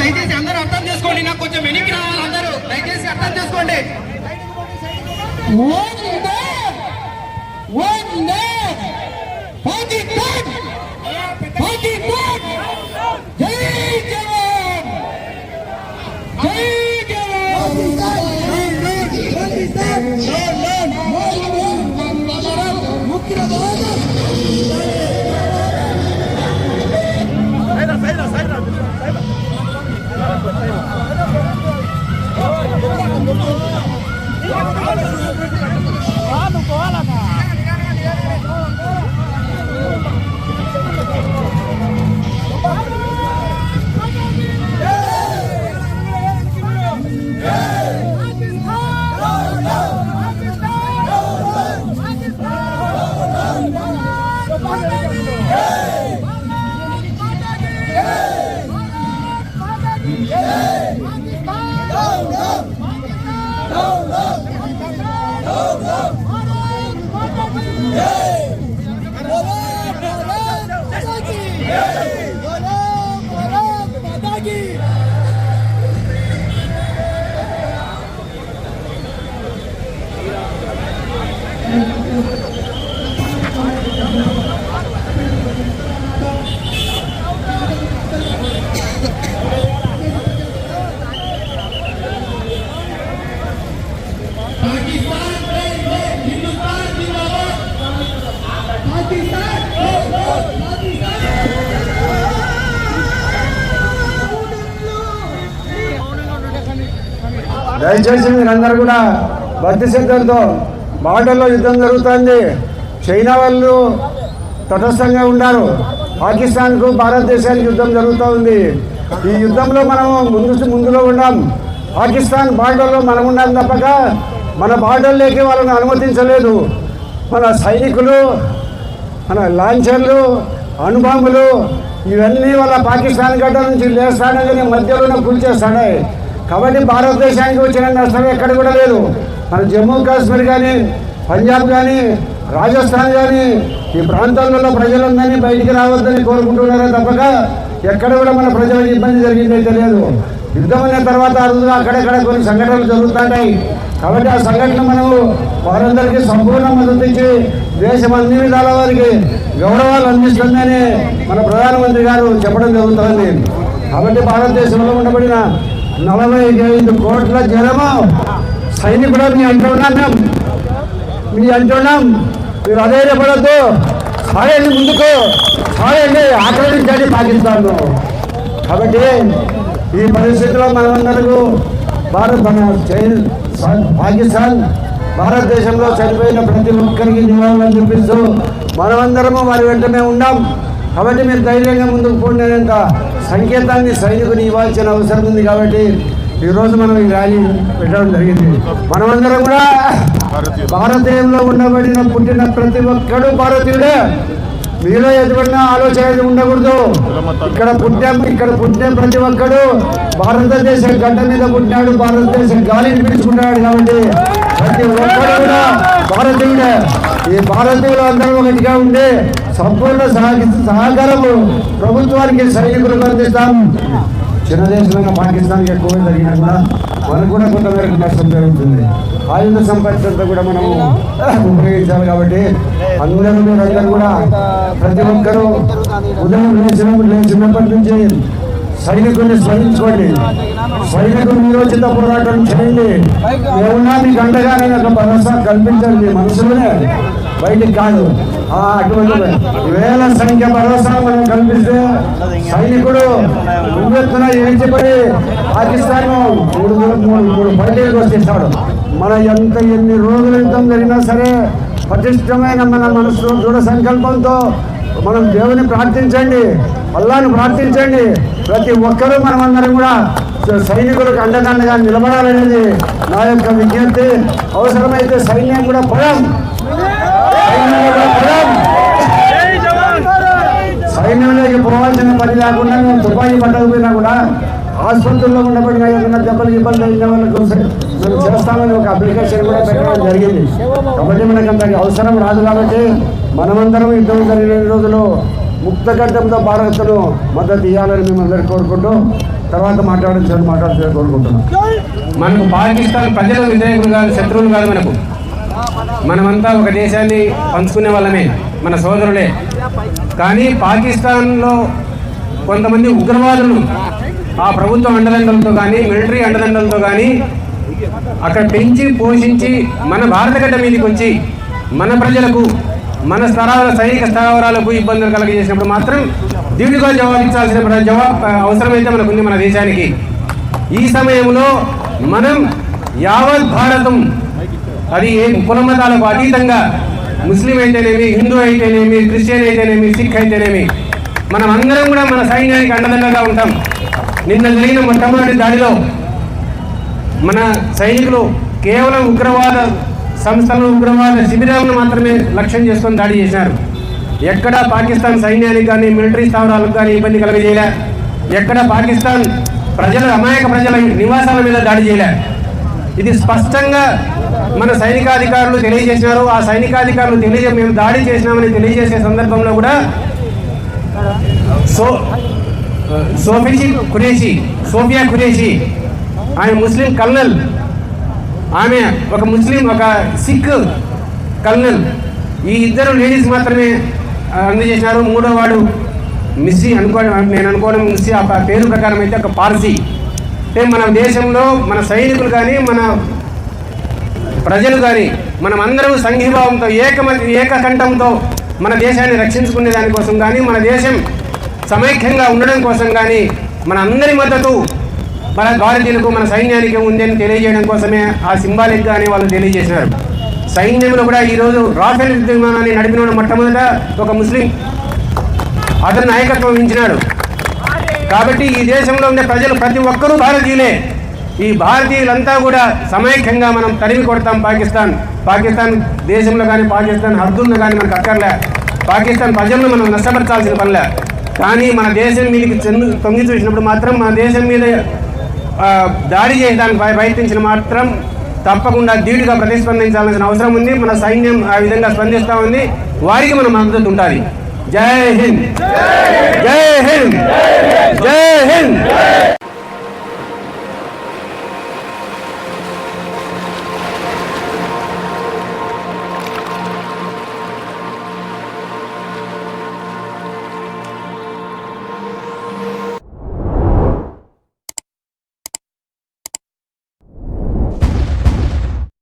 దయచేసి అందరూ అర్థం చేసుకోండి. నాకు కొంచెం వెనక్కి రావాలి అందరూ. దయచేసి అర్థం చేసుకోండి. Side Vamos lá! దయచేసి మీరందరూ కూడా భక్తి సిద్ధంతో బార్డర్లో యుద్ధం జరుగుతుంది. చైనా వాళ్ళు తటస్థంగా ఉన్నారు. పాకిస్తాన్కు భారతదేశానికి యుద్ధం జరుగుతూ ఉంది. ఈ యుద్ధంలో మనం ముందు ముందులో ఉన్నాం పాకిస్తాన్ బార్డర్లో మనం ఉన్నాం తప్పక. మన బార్డర్లోకి వాళ్ళని అనుమతించలేదు. మన సైనికులు మన లాంఛర్లు అణుబాంబులు ఇవన్నీ వాళ్ళ పాకిస్తాన్ గడ్డ నుంచి లేస్తాడని మధ్యలోనే కూల్చేస్తాడే కాబట్టి భారతదేశానికి వచ్చిన నష్టం ఎక్కడ కూడా లేదు. మన జమ్మూ కాశ్మీర్ కానీ పంజాబ్ కానీ రాజస్థాన్ కానీ ఈ ప్రాంతాలలో ప్రజలందరినీ బయటికి రావద్దని కోరుకుంటున్నారే తప్పక? ఎక్కడ కూడా మన ప్రజలకు ఇబ్బంది జరిగిందైతే లేదు. యుద్ధం అయిన తర్వాత అరుదుగా అక్కడెక్కడ కొన్ని సంఘటనలు జరుగుతుంటాయి. కాబట్టి ఆ సంఘటన మనము వారందరికీ సంపూర్ణ మద్దతు ఇచ్చి దేశం అన్ని విధాల వారికి గౌరవాలు అందిస్తుందని మన ప్రధానమంత్రి గారు చెప్పడం జరుగుతుంది. కాబట్టి భారతదేశంలో ఉండబడిన నలభై ఐదు కోట్ల జనము. సైనికుడు మీ అంటున్నాం మేము మీ అంటున్నాం మీరు అధైర్యపడద్దు సాయండి ముందుకు. సాయండి ఆక్రమించండి పాకిస్తాన్ కాబట్టి ఈ పరిస్థితిలో మనమందరకు భారత్ మన చైన్- పాకిస్తాన్ భారతదేశంలో చనిపోయిన ప్రతి ఒక్కరికి నివాళులను చూపిస్తూ మనమందరము వారి వెంటనే ఉన్నాం కాబట్టి మీరు ధైర్యంగా ముందుకు పోండినంత సంకేతాన్ని సైనికుని ఇవ్వాల్సిన అవసరం ఉంది కాబట్టి ఈరోజు మనం ఈ ర్యాలీ పెట్టడం జరిగింది. మనమందరం కూడా భారతదేశంలో ఉండబడిన పుట్టిన ప్రతి ఒక్కడు భారతీయుడే. మీలో ఎదుగున్న ఆలోచన ఉండకూడదు. ఇక్కడ పుట్టాం ఇక్కడ పుట్టిన ప్రతి ఒక్కడు. భారతదేశ గడ్డ మీద పుట్టినాడు భారతదేశ గాలిని పీల్చుకుంటున్నాడు కాబట్టి ప్రతి ఒక్కడు కూడా భారతీయుడే. ఈ భారతీయులు అందరం ఒకటిగా ఉండే సంపూర్ణ సహ- సహకారము ప్రభుత్వానికి సైనికులకు అందిస్తాం. చిన్న దేశంలో పాకిస్తాన్కి ఎక్కువ జరిగినా కూడా మనకు కూడా కొంతమేరకు నష్టం జరుగుతుంది. ఆయుధ సంపత్తి అంతా కూడా మనము ఉపయోగించాలి కాబట్టి అందరూ మీరందరూ కూడా ప్రతి ఒక్కరూ ఉదయం లేచినప్పుడు లేచినప్పటి నుంచి సైనికుల్ని స్మరించుకోండి. సైనికులు నిరోచిత పోరాటం చేయండి. ఏమన్నా మీకు అండగానే ఒక భరోసా కల్పించండి మీ మనసులోనే. బయటికి కాదు. అటువంటి వేల సంఖ్య భరోసా మనం కల్పిస్తే సైనికుడు ఉవ్వెత్తున ఎగిచిపడి పాకిస్తాన్ మూడు మూడు మూడు బయటికి వచ్చేస్తాడు. మన ఎంత ఎన్ని రోజుల యుద్ధం జరిగినా సరే పటిష్టమైన మన మనసు దృఢ సంకల్పంతో మనం దేవుని ప్రార్థించండి. అల్లాను ప్రార్థించండి. ప్రతి ఒక్కరూ మనమందరం కూడా సైనికులకు అండదండగా నిలబడాలనేది నా యొక్క విజ్ఞప్తి. అవసరమైతే సైన్యం కూడా పడం. సైన్యం సైన్యంలోకి పోవాల్సిన పని లేకుండా మేము తుపాయి పట్టకపోయినా కూడా ఆసుపత్రుల్లో ఉండబడిన ఏదైనా దెబ్బలు ఇబ్బంది అయిన వాళ్ళకు మేము చేస్తామని ఒక అప్లికేషన్ కూడా పెట్టడం జరిగింది. కాబట్టి మనకు అంత అవసరం రాదు కాబట్టి మనమందరం యుద్ధం జరిగిన రోజులు ముక్తగడ్డంతో భారత్ను మద్దతు ఇవ్వాలని మేము అందరికీ కోరుకుంటూ తర్వాత మాట్లాడించాలని మాట్లాడాలని కోరుకుంటున్నాం మనకు పాకిస్తాన్ ప్రజలు వ్యతిరేకులు కాదు శత్రువులు కాదు మనకు. మనమంతా ఒక దేశాన్ని పంచుకునే వాళ్ళమే మన సోదరులే. కానీ పాకిస్తాన్లో కొంతమంది ఉగ్రవాదులు ఆ ప్రభుత్వ అండదండలతో కానీ మిలిటరీ అండదండలతో కానీ అక్కడ పెంచి పోషించి మన భారత గడ్డ మీదకి వచ్చి మన ప్రజలకు మన స్థరాల సైనిక స్థావరాలకు ఇబ్బందులు కలగజేసినప్పుడు మాత్రం దీటుగా జవాబించాల్సిన జవాబు అవసరమైతే మనకుంది మన దేశానికి. ఈ సమయంలో మనం యావత్ భారతం అది ఏ కులమతాలకు అతీతంగా ముస్లిం అయితేనేమి హిందూ అయితేనేమి క్రిస్టియన్ అయితేనేమి సిక్ అయితేనేమి మనం అందరం కూడా మన సైన్యానికి అండదండగా ఉంటాం. నిన్న జరిగిన మొట్టమొదటి దాడిలో మన సైనికులు కేవలం ఉగ్రవాద సంస్థలు ఉగ్రవాద శిబిరాలను మాత్రమే లక్ష్యం చేసుకొని దాడి చేశారు ఎక్కడ పాకిస్తాన్ సైన్యానికి కానీ మిలిటరీ స్థావరాలకు కానీ ఇబ్బంది కలగజేయలే. ఎక్కడ పాకిస్తాన్ ప్రజల అమాయక ప్రజల నివాసాల మీద దాడి చేయలే. ఇది స్పష్టంగా మన సైనికాధికారులు తెలియజేసినారు. ఆ సైనికాధికారులు తెలియజే మేము దాడి చేసినామని తెలియజేసే సందర్భంలో కూడా సో సోఫిషి ఖురేషి సోఫియా ఖురేషి ఆయన ముస్లిం కల్నల్ ఆమె ఒక ముస్లిం ఒక సిక్ కల్నల్. ఈ ఇద్దరు లేడీస్ మాత్రమే ఆ, అందజేసినారు మూడో వాడు మిస్సి అనుకో నేను అనుకోవడం మిస్సి ఆ పేరు ప్రకారం అయితే ఒక పార్సీ. అంటే మన దేశంలో మన సైనికులు కానీ మన ప్రజలు కానీ మనం అందరం సంఘీభావంతో ఏక ఏకకంఠంతో మన దేశాన్ని రక్షించుకునే దానికోసం కానీ మన దేశం సమైక్యంగా ఉండడం కోసం కానీ మన అందరి మద్దతు మన భారతీయులకు మన సైన్యానికి ఉందని అని తెలియజేయడం కోసమే ఆ సింబాలిక్ గాని వాళ్ళు తెలియజేశారు. సైన్యంలో కూడా ఈరోజు రాఫెల్ యుద్ధ విమానాన్ని నడిపిన మొట్టమొదట ఒక ముస్లిం. అతను నాయకత్వం వహించినాడు. కాబట్టి ఈ దేశంలో ఉండే ప్రజలు ప్రతి ఒక్కరూ భారతీయులే. ఈ భారతీయులంతా కూడా సమైక్యంగా మనం తరిమి కొడతాం పాకిస్తాన్. పాకిస్తాన్ దేశంలో కానీ పాకిస్తాన్ హద్దుల్లో కానీ మనకు అక్కర్లే. పాకిస్తాన్ ప్రజలను మనం నష్టపరచాల్సిన పనిలే. కానీ మన దేశం మీదకి చెందు తొంగి చూసినప్పుడు మాత్రం మన దేశం మీద దాడి చేయడానికి ప్రయత్నించిన మాత్రం తప్పకుండా ధీటుగా ప్రతిస్పందించాల్సిన అవసరం ఉంది. మన సైన్యం ఆ విధంగా స్పందిస్తూ ఉంది. వారికి మనం మద్దతు ఉంటుంది. జై హింద్. జై హింద్. జై హింద్.